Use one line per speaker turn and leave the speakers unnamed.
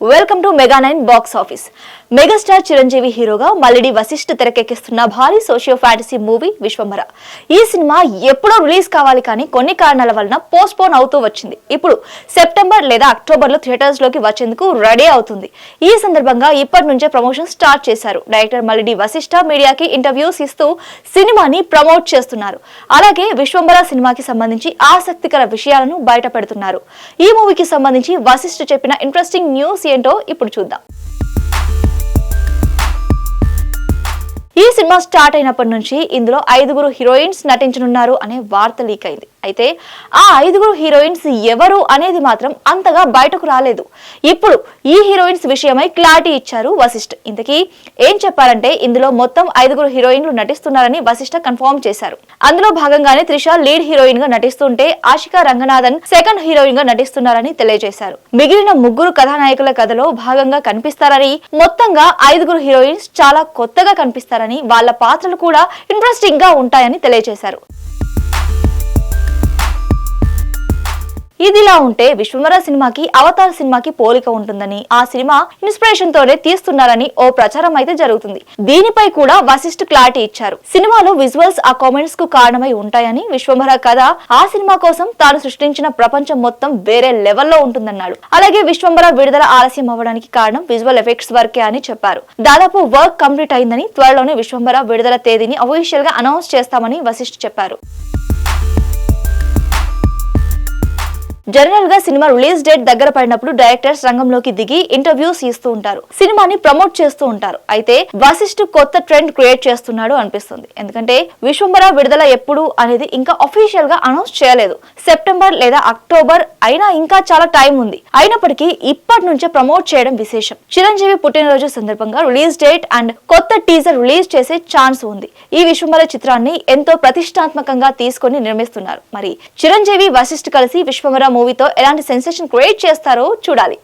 Welcome to mega nine box office megastar Chiranjeevi హీరోగా మల్లిడి వశిష్ఠ తెరకెక్కిస్తున్న భారీ socio fantasy movie Vishwambhara ఈ cinema ఎప్పుడో రిలీజ్ కావాలి కానీ కొన్ని కారణాల వలన పోస్ట్ పోన్ అవుతూ వచ్చింది. ఇప్పుడు సెప్టెంబర్ లేదా అక్టోబర్లో థియేటర్స్లోకి వచ్చేందుకు రెడీ అవుతుంది. ఈ సందర్భంగా ఇప్పటి నుంచే ప్రమోషన్ స్టార్ట్ చేశారు. డైరెక్టర్ మల్లిడి వశిష్ఠ మీడియాకి ఇంటర్వ్యూస్ ఇస్తూ సినిమాని ప్రమోట్ చేస్తున్నారు. అలాగే విశ్వంభర సినిమాకి సంబంధించి ఆసక్తికర విషయాలను బయట పెడుతున్నారు. ఈ మూవీకి సంబంధించి వశిష్ఠ చెప్పిన ఇంట్రెస్టింగ్ న్యూస్ ఏంటో ఇప్పుడు చూద్దాం. ఈ సినిమా స్టార్ట్ అయినప్పటి నుంచి ఇందులో ఐదుగురు హీరోయిన్స్ నటించనున్నారు అనే వార్త లీక్ అయింది. అయితే ఆ ఐదుగురు హీరోయిన్స్ ఎవరు అనేది మాత్రం అంతగా బయటకు రాలేదు. ఇప్పుడు ఈ హీరోయిన్స్ విషయమై క్లారిటీ ఇచ్చారు వశిష్ఠ. ఇంతకీ ఏం చెప్పారంటే ఇందులో మొత్తం ఐదుగురు హీరోయిన్లు నటిస్తున్నారని వశిష్ఠ కన్ఫర్మ్ చేశారు. అందులో భాగంగానే త్రిష లీడ్ హీరోయిన్గా నటిస్తుంటే ఆశికా రంగనాథన్ సెకండ్ హీరోయిన్గా నటిస్తున్నారని తెలియజేశారు. మిగిలిన ముగ్గురు కథానాయకుల కథలో భాగంగా కనిపిస్తారని మొత్తంగా ఐదుగురు హీరోయిన్స్ చాలా కొత్తగా కనిపిస్తారని వాళ్ళ పాత్రలు కూడా ఇంట్రెస్టింగ్గా ఉంటాయని తెలియజేశారు. ఇదిలా ఉంటే విశ్వమర సినిమాకి అవతార్ సినిమాకి పోలిక ఉంటుందని ఆ సినిమా ఇన్స్పిరేషన్ తోనే తీస్తున్నారని ఓ ప్రచారం అయితే జరుగుతుంది. దీనిపై కూడా వశిష్ఠ క్లారిటీ ఇచ్చారు. సినిమాలో విజువల్స్ ఆ కామెంట్స్కు కారణమై ఉంటాయని విశ్వమర కథ ఆ సినిమా కోసం తాను సృష్టించిన ప్రపంచం మొత్తం వేరే లెవెల్లో ఉంటుందన్నాడు. అలాగే విశ్వంభర విడుదల ఆలస్యం అవ్వడానికి కారణం విజువల్ ఎఫెక్ట్స్ వర్కే అని చెప్పారు. దాదాపు వర్క్ కంప్లీట్ అయిందని త్వరలోనే విశ్వంభర విడుదల తేదీని అఫీషియల్గా అనౌన్స్ చేస్తామని వశిష్ఠ చెప్పారు. జనరల్గా సినిమా రిలీజ్ డేట్ దగ్గర పడినప్పుడు డైరెక్టర్స్ రంగంలోకి దిగి ఇంటర్వ్యూస్ ఇస్తూ ఉంటారు. సినిమాని ప్రమోట్ చేస్తూ ఉంటారు. అయితే వశిష్ఠ కొత్త ట్రెండ్ క్రియేట్ చేస్తున్నాడు అనిపిస్తుంది. ఎందుకంటే విశ్వంబర విడుదల ఎప్పుడు అనేది ఇంకా అఫీషియల్గా అనౌన్స్ చేయలేదు. సెప్టెంబర్ లేదా అక్టోబర్ అయినా ఇంకా చాలా టైం ఉంది. అయినప్పటికీ ఇప్పటి నుంచే ప్రమోట్ చేయడం విశేషం. చిరంజీవి పుట్టినరోజు సందర్భంగా రిలీజ్ డేట్ అండ్ కొత్త టీజర్ రిలీజ్ చేసే ఛాన్స్ ఉంది. ఈ విశ్వంబర చిత్రాన్ని ఎంతో ప్రతిష్టాత్మకంగా తీసుకొని నిర్మిస్తున్నారు. మరి చిరంజీవి వశిష్ఠ కలిసి విశ్వంబర మూవీతో ఎలాంటి సెన్సేషన్ క్రియేట్ చేస్తారో చూడాలి.